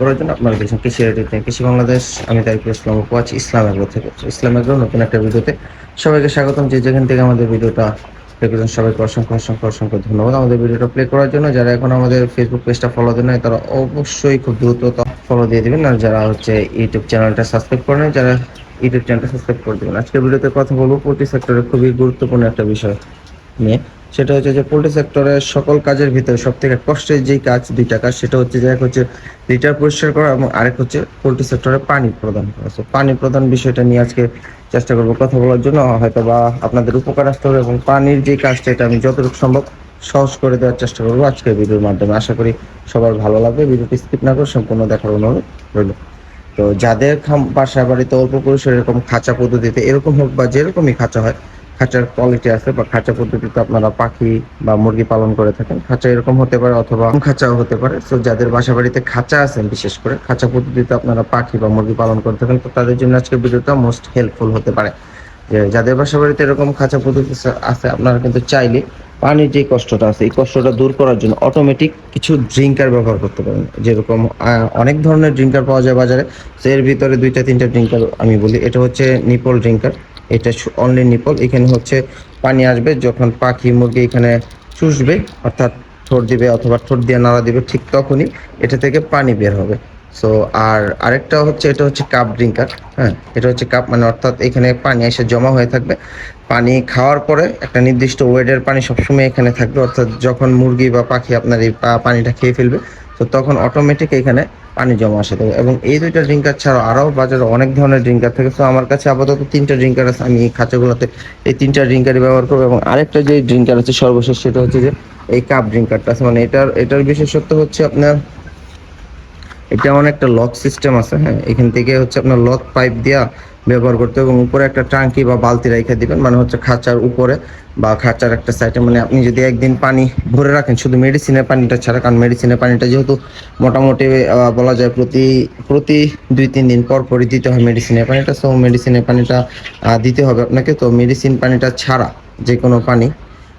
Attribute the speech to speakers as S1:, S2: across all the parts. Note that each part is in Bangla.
S1: করার জন্য আপনারা দেখছেন কৃষি রেডিওতে কৃষি বাংলাদেশ, আমি তারিকুল ইসলাম কোয়াচ ইসলাম এগ্রো থেকে ইসলাম এগ্রো নতুন একটা ভিডিওতে সবাইকে স্বাগতম। যে যেখান থেকে আমাদের ভিডিওটা দেখেছেন, সবাইকে অসংখ্য অসংখ্য অসংখ্য ধন্যবাদ। আমাদের ভিডিওটা প্লে করার জন্য যারা এখন আমাদের ফেসবুক পেজটা ফলো দেন নাই, তারা অবশ্যই খুব দ্রুত ফলো দিয়ে দিবেন। আর যারা হচ্ছে ইউটিউব চ্যানেলটা সাবস্ক্রাইব করে নেন যারা ইউটিউব চ্যানেলটা সাবস্ক্রাইব করে দেবেন। আজকের ভিডিওতে কথা বলব পোলট্রি সেক্টরে খুবই গুরুত্বপূর্ণ একটা বিষয় নিয়ে। সেটা হচ্ছে যে পোল্ট্রি সেক্টরের সকল কাজের ভিতরে সব থেকে কষ্টের যেই কাজ দুইটা কাজ, সেটা হচ্ছে যে এক হচ্ছে লিটার পরিষ্কার করা এবং আরেক হচ্ছে পোল্ট্রি সেক্টরে পানি প্রদান করা। তো পানি প্রদান বিষয়টা নিয়ে আজকে চেষ্টা করব কথা বলার জন্য। হয়তো বা আপনাদের উপকার আসতে হবে এবং পানির যে কাজটা, এটা আমি যতটুকু সম্ভব সহজ করে দেওয়ার চেষ্টা করব আজকের ভিডিওর মাধ্যমে। আশা করি সবার ভালো লাগবে। ভিডিওটি স্কিপ না করে সম্পূর্ণ দেখার অনুরোধ রইল। তো যাদের বাসা বাড়িতে অল্প পরিসরে এরকম খাঁচা পদ্ধতিতে এরকম হোক বা যেরকমই খাঁচা হয় খাঁচার কোয়ালিটি আছে বা খাঁচা পদ্ধতিতে আপনারা পাখি বা মুরগি পালন করে থাকেন। খাঁচা এরকম হতে পারে অথবা খাঁচাও হতে পারে। তো যাদের বাসা বাড়িতে খাঁচা আছেন বিশেষ করে খাঁচা পদ্ধতিতে আপনারা পাখি বা মুরগি পালন করে থাকেন, তো তাদের জন্য আজকে ভিডিওটা মোস্ট হেল্পফুল হতে পারে। যে যাদের বাসা বাড়িতে এরকম খাঁচা পদ্ধতি আছে আপনারা কিন্তু চাইলে পানির যে কষ্টটা আছে, এই কষ্টটা দূর করার জন্য অটোমেটিক কিছু ড্রিঙ্কার ব্যবহার করতে পারেন। যেরকম অনেক ধরনের ড্রিঙ্কার পাওয়া যায় বাজারে। তো এর ভিতরে দুইটা, তিনটা ড্রিঙ্কার আমি বলি। এটা হচ্ছে নিপল ড্রিঙ্কার এটা অনলি নিপল এখানে হচ্ছে পানি আসবে, যখন পাখি, মুরগি এখানে চুষবে, অর্থাৎ ঠোঁট দিবে অথবা ঠোঁট দিয়ে নাড়া দিবে, ঠিক তখনই এটা থেকে পানি বের হবে। সো আর আরেকটা হচ্ছে, এটা হচ্ছে কাপ ড্রিঙ্কার হ্যাঁ? এটা হচ্ছে কাপ মানে অর্থাৎ এখানে পানি এসে জমা হয়ে থাকবে। পানি খাওয়ার পরে একটা নির্দিষ্ট ওয়েটের পানি সবসময় এখানে থাকবে, অর্থাৎ যখন মুরগি বা পাখি আপনার এই পানিটা খেয়ে ফেলবে তো তখন অটোমেটিক এখানে পানি জমা আসে। দেবে এবং এই দুইটা ড্রিঙ্কার ছাড়াও আরও বাজারে অনেক ধরনের ড্রিঙ্কার থাকে। তো আমার কাছে আপাতত তিনটা ড্রিঙ্কার আছে। আমি এই খাঁচাগুলোতে এই তিনটা ড্রিঙ্কারই ব্যবহার করব। এবং আরেকটা যে ড্রিঙ্কার আছে সর্বশেষ, সেটা হচ্ছে যে এই কাপ ড্রিঙ্কারটা আছে। মানে এটার এটার বিশেষত্ব হচ্ছে আপনার, এটা অনেকটা লক সিস্টেম আছে। হ্যাঁ এখান থেকে হচ্ছে আপনার লক পাইপ দিয়া ব্যবহার করতে এবং উপরে একটা ট্রাঙ্কি বা বালতি রেখে দিবেন মানে হচ্ছে খাঁচার উপরে বা খাঁচার একটা সাইডে মানে আপনি যদি একদিন পানি ভরে রাখেন, শুধু মেডিসিনের পানিটা ছাড়া, কারণ মেডিসিনের পানিটা যেহেতু মোটামুটি বলা যায় প্রতি প্রতি দুই তিন দিন পর পরই দিতে হয় মেডিসিনের পানিটা সো মেডিসিনের পানিটা দিতে হবে আপনাকে। তো মেডিসিন পানিটা ছাড়া যে কোনো পানি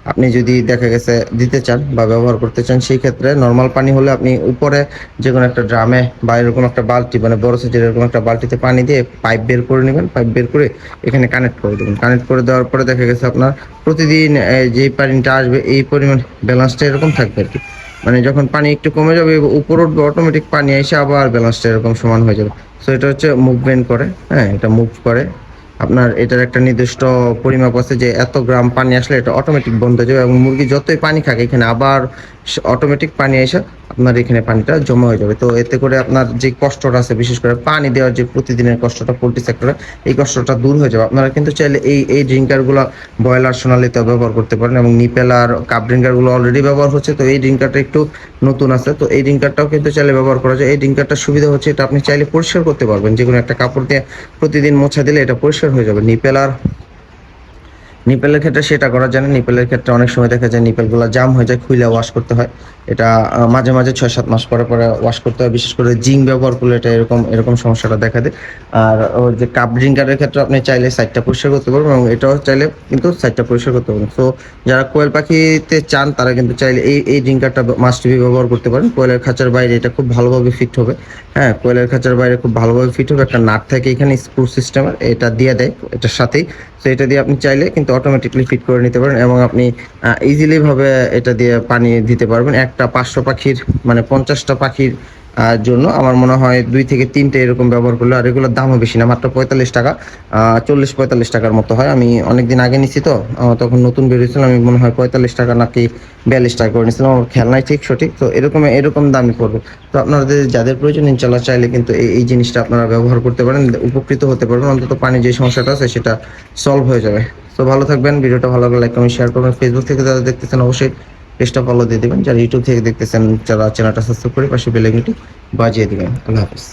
S1: আপনি যদি দেখা গেছে দিতে চান বা ব্যবহার করতে চান, সেই ক্ষেত্রে নর্মাল পানি হলে আপনি উপরে যে কোনো একটা ড্রামে বা এরকম একটা বালতি মানে বড় সাইজের এরকম একটা বালতিতে পানি দিয়ে পাইপ বের করে নেবেন। পাইপ বের করে এখানে কানেক্ট করে দেবেন। কানেক্ট করে দেওয়ার পরে দেখা গেছে আপনার প্রতিদিন যে পানিটা আসবে, এই পরিমাণ ব্যালেন্সটা এরকম থাকবে আর কি মানে যখন পানি একটু কমে যাবে, উপর উঠবে অটোমেটিক পানি এসে আবার ব্যালেন্সটা এরকম সমান হয়ে যাবে। সো এটা হচ্ছে মুভমেন্ট করে হ্যাঁ এটা মুভ করে। আপনার এটার একটা নির্দিষ্ট পরিমাপ আছে যে এত গ্রাম পানি আসলে এটা অটোমেটিক বন্ধ হয়ে যাবে এবং মুরগি যতই পানি খাক, এখানে আবার অটোমেটিক পানি এসে আপনার এখানে পানিটা জমা হয়ে যাবে। তো এতে করে আপনার যে কষ্টটা আছে, বিশেষ করে পানি দেওয়ার যে প্রতিদিনের কষ্টটা পোলট্রি সেক্টরে, এই কষ্টটা দূর হয়ে যাবে। আপনারা কিন্তু চাইলে এই এই ড্রিঙ্কারগুলো বয়লার সোনালিতে ব্যবহার করতে পারেন এবং নিপেল আর কাপ ড্রিঙ্কারগুলো অলরেডি ব্যবহার হচ্ছে। তো এই ড্রিঙ্কারটা একটু নতুন আছে। তো এই ড্রিঙ্কারটাও কিন্তু চাইলে ব্যবহার করা যায়। এই ড্রিঙ্কারটার সুবিধা হচ্ছে এটা আপনি চাইলে পরিষ্কার করতে পারবেন। যে কোনো একটা কাপড় দিয়ে প্রতিদিন মোছা দিলে এটা পরিষ্কার হয়ে যাবে। নিপেল আর নিপেলের ক্ষেত্রে সেটা করা যায় না। নিপেলের ক্ষেত্রে অনেক সময় দেখা যায় নিপেলগুলো জাম হয়ে যায়, খুইলে ওয়াশ করতে হয়। এটা মাঝে মাঝে ছয় সাত মাস পরে পরে ওয়াশ করতে হয়। বিশেষ করে জিঙ্ক ব্যবহার করলে এটা এরকম এরকম সমস্যাটা দেখা দেয়। আর ওর যে কাপ ড্রিঙ্কারের ক্ষেত্রে আপনি চাইলে সাইডটা পরিষ্কার করতে পারবেন এবং এটাও চাইলে কিন্তু সাইডটা পরিষ্কার করতে পারবেন। তো যারা কোয়েল পাখিতে চান, তারা কিন্তু চাইলে এই এই ড্রিঙ্কারটা মাস্ট বি ব্যবহার করতে পারেন। কোয়েলের খাঁচার বাইরে এটা খুব ভালোভাবে ফিট হবে। হ্যাঁ কোয়েলের খাঁচার বাইরে খুব ভালোভাবে ফিট হবে। একটা নাট থাকে এখানে স্ক্রু সিস্টেমের, এটা দিয়ে দেয় এটার সাথেই। তো এটা দিয়ে আপনি চাইলে কিন্তু অটোমেটিকলি ফিট করে নিতে পারেন এবং আপনি ইজিলি ভাবে এটা দিয়ে পানি দিতে পারবেন। একটা পাঁচশো পাখির মানে পঞ্চাশটা পাখির জন্য আমার মনে হয় দুই থেকে তিনটে এরকম ব্যবহার করলে আর এগুলোর দামও বেশি না, মাত্র পঁয়তাল্লিশ টাকা। চল্লিশ পঁয়তাল্লিশ টাকার মতো হয়। আমি অনেকদিন আগে নিছি তো তখন নতুন বেরিয়েছিল আমি মনে হয় পঁয়তাল্লিশ টাকা নাকি বিয়াল্লিশ টাকা করে নিয়েছিলাম আমার খেয়াল নাই ঠিক সঠিক। তো এরকম এরকম দামই পড়বে। তো আপনাদের যাদের প্রয়োজন ইনশাল্লাহ চাইলে কিন্তু এই এই জিনিসটা আপনারা ব্যবহার করতে পারেন, উপকৃত হতে পারবেন। অন্তত পানি যে সমস্যাটা আছে, সেটা সলভ হয়ে যাবে। তো ভালো থাকবেন, ভিডিওটা ভালো লাগলে লাইক কমেন্ট শেয়ার করবেন। ফেসবুক থেকে যারা দেখতেছেন, অবশ্যই পেজটা ফলো দিয়ে দেবেন। যারা ইউটিউব থেকে দেখতেছেন, যারা চ্যানেলটা সাবস্ক্রাইব করে পাশে বেল আইকনটি বাজিয়ে দিবেন। আল্লাহ হাফিজ।